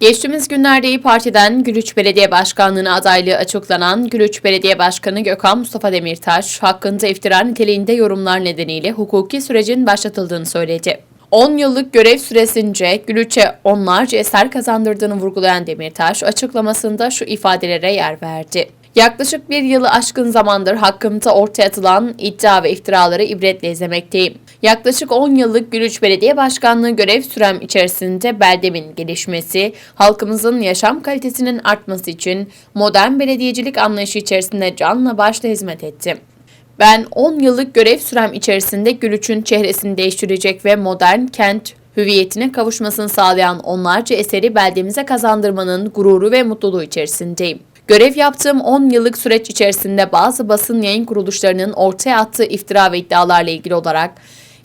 Geçtiğimiz günlerde İyi Parti'den Gülüç Belediye Başkanlığı'na adaylığı açıklanan Gülüç Belediye Başkanı Gökhan Mustafa Demirtaş, hakkında iftira niteliğinde yorumlar nedeniyle hukuki sürecin başlatıldığını söyledi. 10 yıllık görev süresince Gülüç'e onlarca eser kazandırdığını vurgulayan Demirtaş, açıklamasında şu ifadelere yer verdi. Yaklaşık bir yılı aşkın zamandır hakkımda ortaya atılan iddia ve iftiraları ibretle izlemekteyim. Yaklaşık 10 yıllık Gülüç Belediye Başkanlığı görev sürem içerisinde beldemin gelişmesi, halkımızın yaşam kalitesinin artması için modern belediyecilik anlayışı içerisinde canla başla hizmet ettim. Ben 10 yıllık görev sürem içerisinde Gülüç'ün çehresini değiştirecek ve modern kent hüviyetine kavuşmasını sağlayan onlarca eseri beldemize kazandırmanın gururu ve mutluluğu içerisindeyim. Görev yaptığım 10 yıllık süreç içerisinde bazı basın yayın kuruluşlarının ortaya attığı iftira ve iddialarla ilgili olarak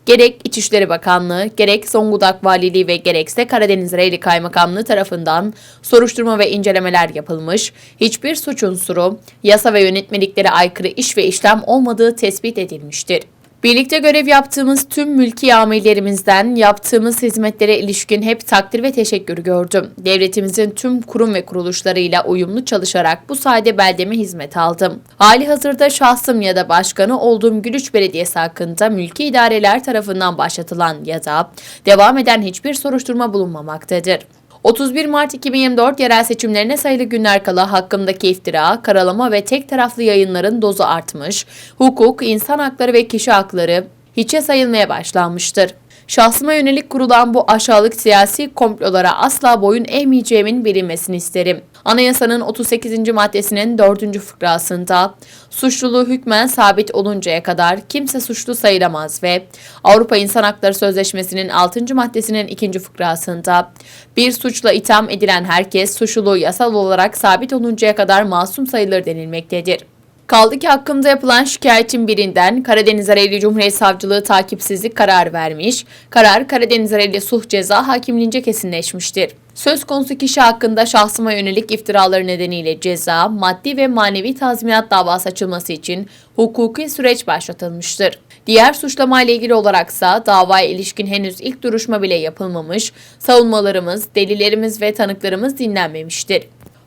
gerek İçişleri Bakanlığı, gerek Zonguldak Valiliği ve gerekse Karadeniz Reyli Kaymakamlığı tarafından soruşturma ve incelemeler yapılmış, hiçbir suç unsuru, yasa ve yönetmeliklere aykırı iş ve işlem olmadığı tespit edilmiştir. Birlikte görev yaptığımız tüm mülki amirlerimizden yaptığımız hizmetlere ilişkin hep takdir ve teşekkür gördüm. Devletimizin tüm kurum ve kuruluşlarıyla uyumlu çalışarak bu sayede beldeme hizmet aldım. Hali hazırda şahsım ya da başkanı olduğum Gülüç Belediyesi hakkında mülki idareler tarafından başlatılan ya da devam eden hiçbir soruşturma bulunmamaktadır. 31 Mart 2024 yerel seçimlerine sayılı günler kala hakkımdaki iftira, karalama ve tek taraflı yayınların dozu artmış, hukuk, insan hakları ve kişi hakları hiçe sayılmaya başlanmıştır. Şahsıma yönelik kurulan bu aşağılık siyasi komplolara asla boyun eğmeyeceğimin bilinmesini isterim. Anayasanın 38. maddesinin 4. fıkrasında suçluluğu hükmen sabit oluncaya kadar kimse suçlu sayılamaz ve Avrupa İnsan Hakları Sözleşmesi'nin 6. maddesinin 2. fıkrasında bir suçla itham edilen herkes suçluluğu yasal olarak sabit oluncaya kadar masum sayılır denilmektedir. Kaldı ki hakkımda yapılan şikayetin birinden Karadeniz Ereğli Cumhuriyet Savcılığı takipsizlik kararı vermiş, karar Karadeniz Ereğli Suh Ceza Hakimliğince kesinleşmiştir. Söz konusu kişi hakkında şahsıma yönelik iftiraları nedeniyle ceza, maddi ve manevi tazminat davası açılması için hukuki süreç başlatılmıştır. Diğer suçlamayla ilgili olaraksa davaya ilişkin henüz ilk duruşma bile yapılmamış, savunmalarımız, delillerimiz ve tanıklarımız dinlenmemiştir.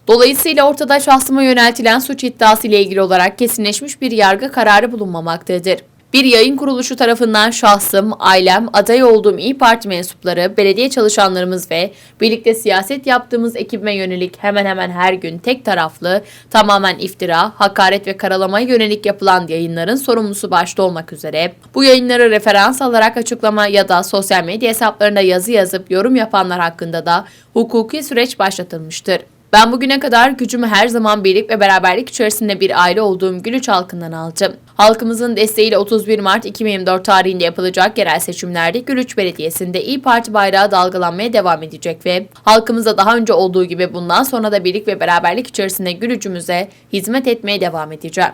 Dolayısıyla ortada şahsıma yöneltilen suç iddiası ile ilgili olarak kesinleşmiş bir yargı kararı bulunmamaktadır. Bir yayın kuruluşu tarafından şahsım, ailem, aday olduğum İyi Parti mensupları, belediye çalışanlarımız ve birlikte siyaset yaptığımız ekibime yönelik hemen hemen her gün tek taraflı, tamamen iftira, hakaret ve karalamaya yönelik yapılan yayınların sorumlusu başta olmak üzere bu yayınları referans alarak açıklama ya da sosyal medya hesaplarında yazı yazıp yorum yapanlar hakkında da hukuki süreç başlatılmıştır. Ben bugüne kadar gücümü her zaman birlik ve beraberlik içerisinde bir aile olduğum Gülüç halkından aldım. Halkımızın desteğiyle 31 Mart 2024 tarihinde yapılacak yerel seçimlerde Gülüç Belediyesi'nde İyi Parti bayrağı dalgalanmaya devam edecek ve halkımıza daha önce olduğu gibi bundan sonra da birlik ve beraberlik içerisinde Gülücümüze hizmet etmeye devam edeceğim.